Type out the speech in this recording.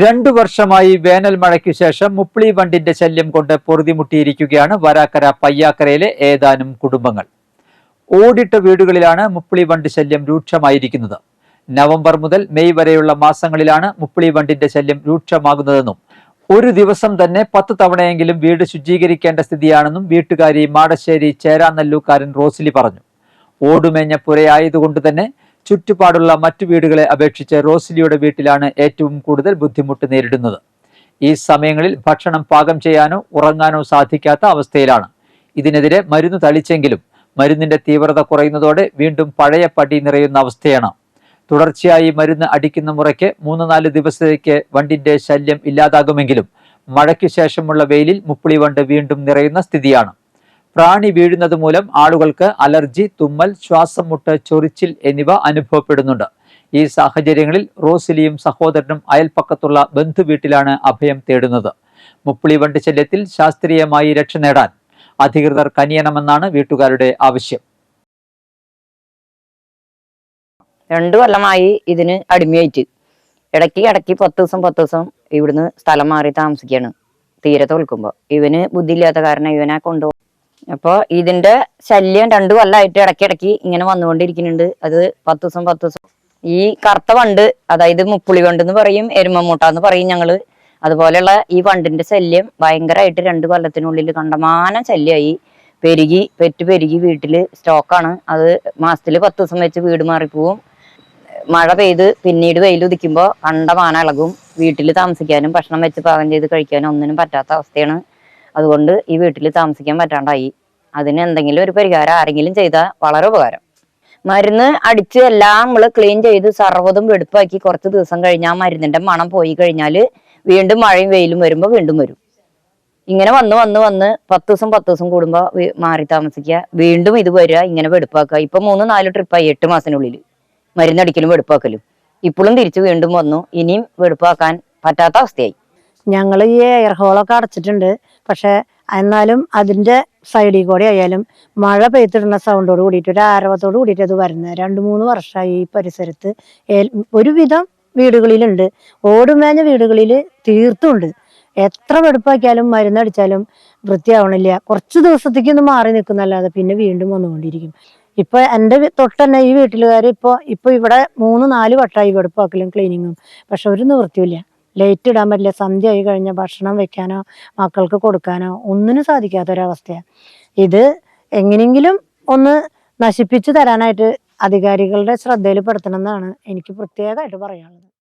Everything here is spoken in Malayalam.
രണ്ടു വർഷമായി വേനൽ മഴയ്ക്ക് ശേഷം മുപ്പിളി വണ്ടിന്റെ ശല്യം കൊണ്ട് പൊറുതിമുട്ടിയിരിക്കുകയാണ് വരാക്കര പയ്യാക്കരയിലെ ഏതാനും കുടുംബങ്ങൾ. ഓടിട്ട വീടുകളിലാണ് മുപ്പിളി വണ്ട് ശല്യം രൂക്ഷമായിരിക്കുന്നത്. നവംബർ മുതൽ മെയ് വരെയുള്ള മാസങ്ങളിലാണ് മുപ്പിളി വണ്ടിന്റെ ശല്യം രൂക്ഷമാകുന്നതെന്നും ഒരു ദിവസം തന്നെ പത്ത് തവണയെങ്കിലും വീട് ശുചീകരിക്കേണ്ട സ്ഥിതിയാണെന്നും വീട്ടുകാരി മാടശ്ശേരി ചേരാനല്ലൂക്കാരൻ റോസിലി പറഞ്ഞു. ഓടുമേഞ്ഞ പുരയായതുകൊണ്ട് തന്നെ ചുറ്റുപാടുള്ള മറ്റു വീടുകളെ അപേക്ഷിച്ച് റോസിലിയുടെ വീട്ടിലാണ് ഏറ്റവും കൂടുതൽ ബുദ്ധിമുട്ട് നേരിടുന്നത്. ഈ സമയങ്ങളിൽ ഭക്ഷണം പാകം ചെയ്യാനോ ഉറങ്ങാനോ സാധിക്കാത്ത അവസ്ഥയിലാണ്. ഇതിനെതിരെ മരുന്ന് തളിച്ചെങ്കിലും മരുന്നിന്റെ തീവ്രത കുറയുന്നതോടെ വീണ്ടും പഴയ പടി നിറയുന്ന അവസ്ഥയാണ്. തുടർച്ചയായി മരുന്ന് അടിക്കുന്ന മുറയ്ക്ക് മൂന്ന് നാല് ദിവസത്തേക്ക് വണ്ടിന്റെ ശല്യം ഇല്ലാതാകുമെങ്കിലും മഴയ്ക്ക് ശേഷമുള്ള വെയിലിൽ മുപ്പിളി വണ്ട് വീണ്ടും നിറയുന്ന സ്ഥിതിയാണ്. പ്രാണി വീഴുന്നത് മൂലം ആളുകൾക്ക് അലർജി തുമ്മൽ ശ്വാസം മുട്ട് ചൊറിച്ചിൽ എന്നിവ അനുഭവപ്പെടുന്നുണ്ട്. ഈ സാഹചര്യങ്ങളിൽ റോസിലിയും സഹോദരനും അയൽപ്പക്കത്തുള്ള ബന്ധുവീട്ടിലാണ് അഭയം തേടുന്നത്. മുപ്പിളി വണ്ട് ശല്യത്തിൽ ശാസ്ത്രീയമായി രക്ഷ നേടാൻ അധികൃതർ കനിയണമെന്നാണ് വീട്ടുകാരുടെ ആവശ്യം. രണ്ടു കൊല്ലമായി ഇതിന് അടിമയായിട്ട്. ഇടയ്ക്ക് ഇടയ്ക്ക് പത്ത് ദിവസം പത്ത് ദിവസം ഇവിടുന്ന് സ്ഥലം മാറി താമസിക്കുകയാണ്. തീരെ തോൽക്കുമ്പോൾ ഇവന് ബുദ്ധിയില്ലാത്ത കാരണം ഇവനെ കൊണ്ടുപോകും അപ്പോൾ ഇതിന്റെ ശല്യം രണ്ടു കൊല്ലമായിട്ട് ഇടയ്ക്കിടയ്ക്ക് ഇങ്ങനെ വന്നുകൊണ്ടിരിക്കുന്നുണ്ട്. അത് പത്ത് ദിവസം പത്ത് ദിവസം ഈ കറുത്ത വണ്ട് അതായത് മുപ്പുളി വണ്ട് എന്ന് പറയും എരുമമൂട്ട എന്ന് പറയും ഞങ്ങൾ. അതുപോലെയുള്ള ഈ വണ്ടിന്റെ ശല്യം ഭയങ്കരമായിട്ട് രണ്ട് കൊല്ലത്തിനുള്ളിൽ കണ്ടമാനം ശല്യമായി. പെരുകി പെറ്റ് പെരുകി വീട്ടിൽ സ്റ്റോക്കാണ്. അത് മാസത്തിൽ പത്ത് ദിവസം വെച്ച് വീട് മാറിപ്പോവും. മഴ പെയ്ത് പിന്നീട് വെയിൽ ഉദിക്കുമ്പോൾ കണ്ടമാനം ഇളകും. വീട്ടിൽ താമസിക്കാനും ഭക്ഷണം വെച്ച് പാകം ചെയ്ത് കഴിക്കാനും ഒന്നിനും പറ്റാത്ത അവസ്ഥയാണ്. അതുകൊണ്ട് ഈ വീട്ടിൽ താമസിക്കാൻ പറ്റാണ്ടായി. അതിന് എന്തെങ്കിലും ഒരു പരിഹാരം ആരെങ്കിലും ചെയ്താൽ വളരെ ഉപകാരം. മരുന്ന് അടിച്ച് എല്ലാം നമ്മൾ ക്ലീൻ ചെയ്ത് സർവതും വെടുപ്പാക്കി കുറച്ച് ദിവസം കഴിഞ്ഞാൽ മരുന്നിന്റെ മണം പോയി കഴിഞ്ഞാൽ വീണ്ടും മഴയും വെയിലും വരുമ്പോൾ വീണ്ടും വരും. ഇങ്ങനെ വന്ന് വന്ന് വന്ന് പത്ത് ദിവസം പത്ത് ദിവസം കൂടുമ്പോൾ മാറി താമസിക്കുക വീണ്ടും ഇത് വരിക ഇങ്ങനെ വെടുപ്പാക്കുക. ഇപ്പൊ മൂന്ന് നാല് ട്രിപ്പായി എട്ട് മാസത്തിനുള്ളിൽ മരുന്നടിക്കലും വെടുപ്പാക്കലും. ഇപ്പോഴും തിരിച്ചു വീണ്ടും വന്നു. ഇനിയും വെടുപ്പാക്കാൻ പറ്റാത്ത അവസ്ഥയായി. ഞങ്ങൾ ഈ എയർ ഹോളൊക്കെ അടച്ചിട്ടുണ്ട്. പക്ഷെ എന്നാലും അതിന്റെ സൈഡിൽ കൂടെ ആയാലും മഴ പെയ്തിടുന്ന സൗണ്ടോട് കൂടിയിട്ട് ഒരു ആരവത്തോട് കൂടിയിട്ട് അത് വരുന്നത്. രണ്ട് മൂന്ന് വർഷമായി ഈ പരിസരത്ത്. ഒരുവിധം വീടുകളിലുണ്ട്. ഓടുമേഞ്ഞ വീടുകളിൽ തീർത്തുണ്ട്. എത്ര വെടുപ്പാക്കിയാലും മരുന്നടിച്ചാലും വൃത്തിയാവണില്ല. കുറച്ച് ദിവസത്തേക്ക് ഒന്ന് മാറി നിൽക്കുന്നല്ലാതെ പിന്നെ വീണ്ടും വന്നുകൊണ്ടിരിക്കും. ഇപ്പൊ എന്റെ തൊട്ടന്നെ ഈ വീട്ടിലുകാർ ഇപ്പോൾ ഇപ്പൊ ഇവിടെ മൂന്ന് നാല് വട്ടമായി വെടുപ്പാക്കലും ക്ലീനിങ്ങും പക്ഷെ ഒരു നിവൃത്തിയില്ല ലൈറ്റ് ഇടാൻ പറ്റില്ല. സന്ധ്യ ആയി കഴിഞ്ഞാൽ ഭക്ഷണം വെക്കാനോ മക്കൾക്ക് കൊടുക്കാനോ ഒന്നിനും സാധിക്കാത്തൊരവസ്ഥയാണ് ഇത് എങ്ങനെയെങ്കിലും ഒന്ന് നശിപ്പിച്ചു തരാനായിട്ട് അധികാരികളുടെ ശ്രദ്ധയിൽ പെടുത്തണം എന്നാണ് എനിക്ക് പ്രത്യേകമായിട്ട് പറയാനുള്ളത്.